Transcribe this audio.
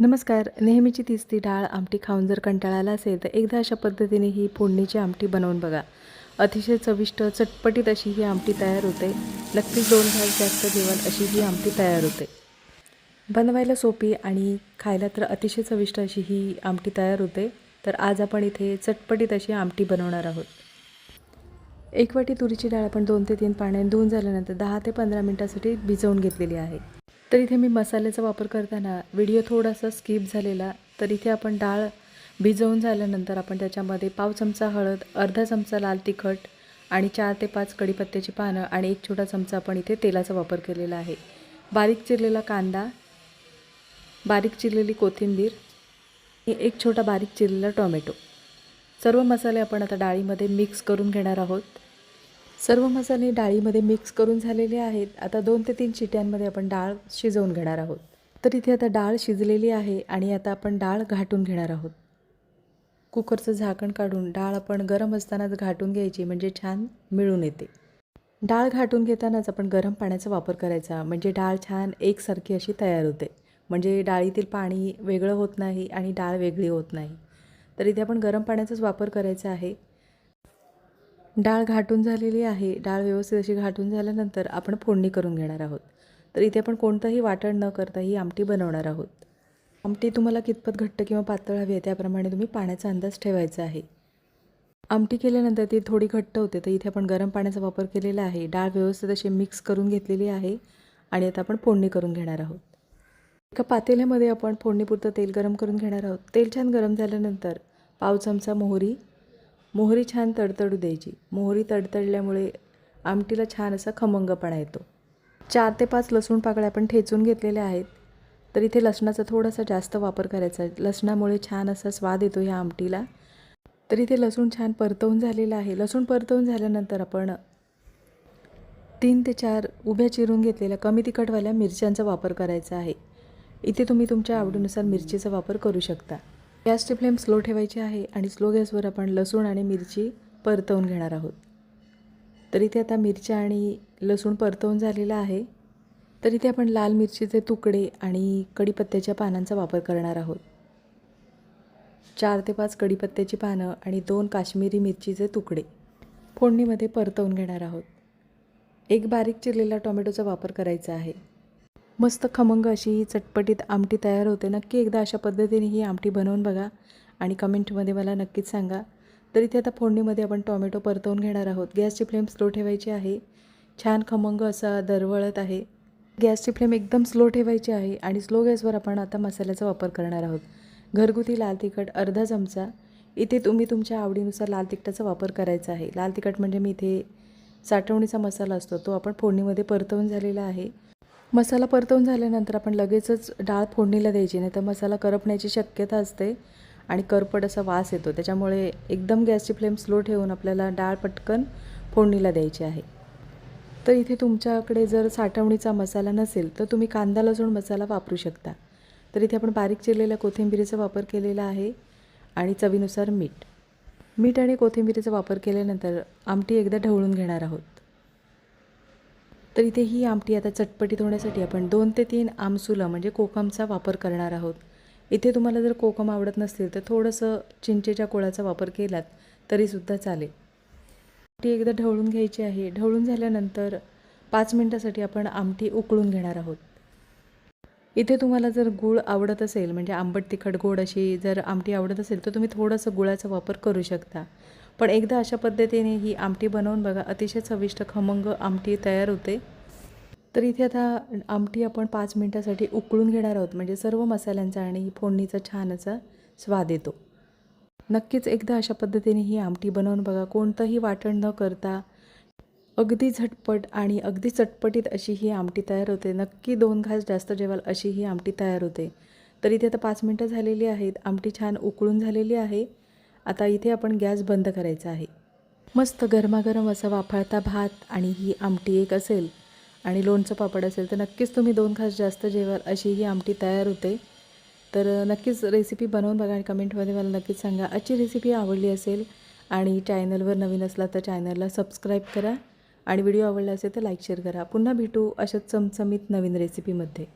नमस्कार. नेहमीची तीच ती डाळ आमटी खाऊन जर कंटाळा आला असेल तर एकदा अशा पद्धतीने ही फोडणीची आमटी बनवून बघा. अतिशय चविष्ट चटपटीत अशी ही आमटी तयार होते. नक्कीच दोन घास जास्त जेवण अशी ही आमटी तयार होते. बनवायला सोपी आणि खायला तर अतिशय चविष्ट अशी ही आमटी तयार होते. तर आज आपण इथे चटपटीत अशी आमटी बनवणार आहोत. एक वाटी तुरीची डाळ आपण दोन ते तीन पाण्याने धुवून झाल्यानंतर दहा ते पंधरा मिनटासाठी भिजवून घेतलेली आहे. तर इथे मी मसाल्याचा वापर करताना व्हिडिओ थोडासा स्किप झालेला. तर इथे आपण डाळ भिजवून झाल्यानंतर आपण त्याच्यामध्ये पाव चमचा हळद अर्धा चमचा लाल तिखट आणि चार ते पाच कढीपत्त्याची पानं आणि एक छोटा चमचा आपण इथे तेलाचा वापर केलेला आहे. बारीक चिरलेला कांदा बारीक चिरलेली कोथिंबीर आणि एक छोटा बारीक चिरलेला टोमॅटो. सर्व मसाले आपण आता डाळीमध्ये मिक्स करून घेणार आहोत. सर्व मसाले डाळीमध्ये मिक्स करून झालेले आहेत. आता दोन ते तीन शिट्यांमध्ये आपण डाळ शिजवून घेणार आहोत. तर इथे आता डाळ शिजलेली आहे आणि आता आपण डाळ घाटून घेणार आहोत. कुकरचं झाकण काढून डाळ आपण गरम असतानाच घाटून घ्यायची म्हणजे छान मिळून येते. डाळ घाटून घेतानाच आपण गरम पाण्याचा वापर करायचा म्हणजे डाळ छान एकसारखी अशी तयार होते. म्हणजे डाळीतील पाणी वेगळं होत नाही आणि डाळ वेगळी होत नाही. तर इथे आपण गरम पाण्याचाच वापर करायचा आहे. डाळ घाटून झालेली आहे. डाळ व्यवस्थित अशी घाटून झाल्यानंतर आपण फोडणी करून घेणार आहोत. तर इथे आपण कोणतंही वाटण न करता ही आमटी बनवणार आहोत. आमटी तुम्हाला कितपत घट्ट किंवा पातळ हवी आहे त्याप्रमाणे तुम्ही पाण्याचा अंदाज ठेवायचा आहे. आमटी केल्यानंतर ती थोडी घट्ट होते तर इथे आपण गरम पाण्याचा वापर केलेला आहे. डाळ व्यवस्थित अशी मिक्स करून घेतलेली आहे आणि आता आपण फोडणी करून घेणार आहोत. एका पातेल्यामध्ये आपण फोडणीपुरतं तेल गरम करून घेणार आहोत. तेल छान गरम झाल्यानंतर पाव चमचा मोहरी मोहरी छान तडतडू द्यायची. मोहरी तडतडल्यामुळे आमटीला छान असा खमंगपणा येतो. चार ते पाच लसूण पाकळ्या आपण ठेचून घेतलेल्या आहेत. तर इथे लसणाचा थोडासा जास्त वापर करायचा आहे. लसणामुळे छान असा स्वाद येतो ह्या आमटीला. तर इथे लसूण छान परतवून झालेलं आहे. लसूण परतवून झाल्यानंतर आपण तीन ते चार उभ्या चिरून घेतलेल्या कमी तिखटवाल्या मिरच्यांचा वापर करायचा आहे. इथे तुम्ही तुमच्या आवडीनुसार मिरचीचा वापर करू शकता. गॅसची फ्लेम स्लो ठेवायची आहे आणि स्लो गॅसवर आपण लसूण आणि मिरची परतवून घेणार आहोत. तर इथे आता मिरच्या आणि लसूण परतवून झालेला आहे. तर इथे आपण लाल मिरचीचे तुकडे आणि कढीपत्त्याच्या पानांचा वापर करणार आहोत. चार ते पाच कढीपत्त्याची पानं आणि दोन काश्मीरी मिरचीचे तुकडे फोडणीमध्ये परतवून घेणार आहोत. एक बारीक चिरलेला टोमॅटोचा वापर करायचा आहे. मस्त खमंग अशी ही चटपटीत आमटी तयार होते. नक्की एकदा अशा पद्धतीने ही आमटी बनवून बघा आणि कमेंटमध्ये मला नक्कीच सांगा. तर इथे आता फोडणीमध्ये आपण टोमॅटो परतवून घेणार आहोत. गॅसची फ्लेम स्लो ठेवायची आहे. छान खमंग असा दरवळत आहे. गॅसची फ्लेम एकदम स्लो ठेवायची आहे आणि स्लो गॅसवर आपण आता मसाल्याचा वापर करणार आहोत. घरगुती लाल तिखट अर्धा चमचा. इथे तुम्ही तुमच्या आवडीनुसार लाल तिखटाचा वापर करायचा आहे. लाल तिखट म्हणजे मी इथे साठवणीचा मसाला असतो तो आपण फोडणीमध्ये परतवून झालेला आहे. मसाला परतवून झाल्यानंतर आपण लगेचच डाळ फोडणीला द्यायची नाही तर मसाला करपण्याची शक्यता असते आणि करपट असा वास येतो. त्याच्यामुळे एकदम गॅसची फ्लेम स्लो ठेवून आपल्याला डाळ पटकन फोडणीला द्यायची आहे. तर इथे तुमच्याकडे जर साठवणीचा मसाला नसेल तर तुम्ही कांदा लसूण मसाला वापरू शकता. तर इथे आपण बारीक चिरलेल्या कोथिंबिरीचा वापर केलेला आहे आणि चवीनुसार मीठ. मीठ आणि कोथिंबिरीचा वापर केल्यानंतर आमटी एकदा ढवळून घेणार आहोत. तर इथे ही आमटी आता चटपटीत होण्यासाठी आपण दोन ते तीन आमसुलं म्हणजे कोकमचा वापर करणार आहोत. इथे तुम्हाला जर कोकम आवडत नसतील तर थोडंसं चिंचेच्या कोळाचा वापर केलात तरीसुद्धा चालेल. आमटी एकदा ढवळून घ्यायची आहे. ढवळून झाल्यानंतर पाच मिनटासाठी आपण आमटी उकळून घेणार आहोत. इथे तुम्हाला जर गूळ आवडत असेल म्हणजे आंबट तिखट गोड अशी जर आमटी आवडत असेल तर तुम्ही थोडंसं गुळाचा वापर करू शकता. पण एकदा अशा पद्धतीने ही आमटी बनवून बघा अतिशय चविष्ट खमंग आमटी तयार होते. तर इथे आता आमटी आपण पाच मिनटासाठी उकळून घेणार आहोत. म्हणजे सर्व मसाल्यांचा आणि फोडणीचा छान असा स्वाद येतो. नक्कीच एकदा अशा पद्धतीने ही आमटी बनवून बघा. कोणतंही वाटण न करता अगदी झटपट आणि अगदी चटपटीत अशी ही आमटी तयार होते. नक्की दोन घास जास्त जेवाल अशी ही आमटी तयार होते. तर इथे आता पाच मिनटं झालेली आहेत. आमटी छान उकळून झालेली आहे. आता इथे आपण गॅस बंद करायचा आहे. मस्त गरमागरम असा वाफाळता भात आणि ही आमटी एक असेल आणि लोणचं पापड असेल तर नक्कीच तुम्ही दोन खास जास्त जेवाल अशी ही आमटी तयार होते. तर नक्कीच रेसिपी बनवून बघा आणि कमेंटमध्ये मला नक्कीच सांगा. आजची रेसिपी आवडली असेल आणि चॅनलवर नवीन असला तर चॅनलला सबस्क्राईब करा आणि व्हिडिओ आवडला असेल तर लाईक शेअर करा. पुन्हा भेटू अशाच चमचमीत नवीन रेसिपीमध्ये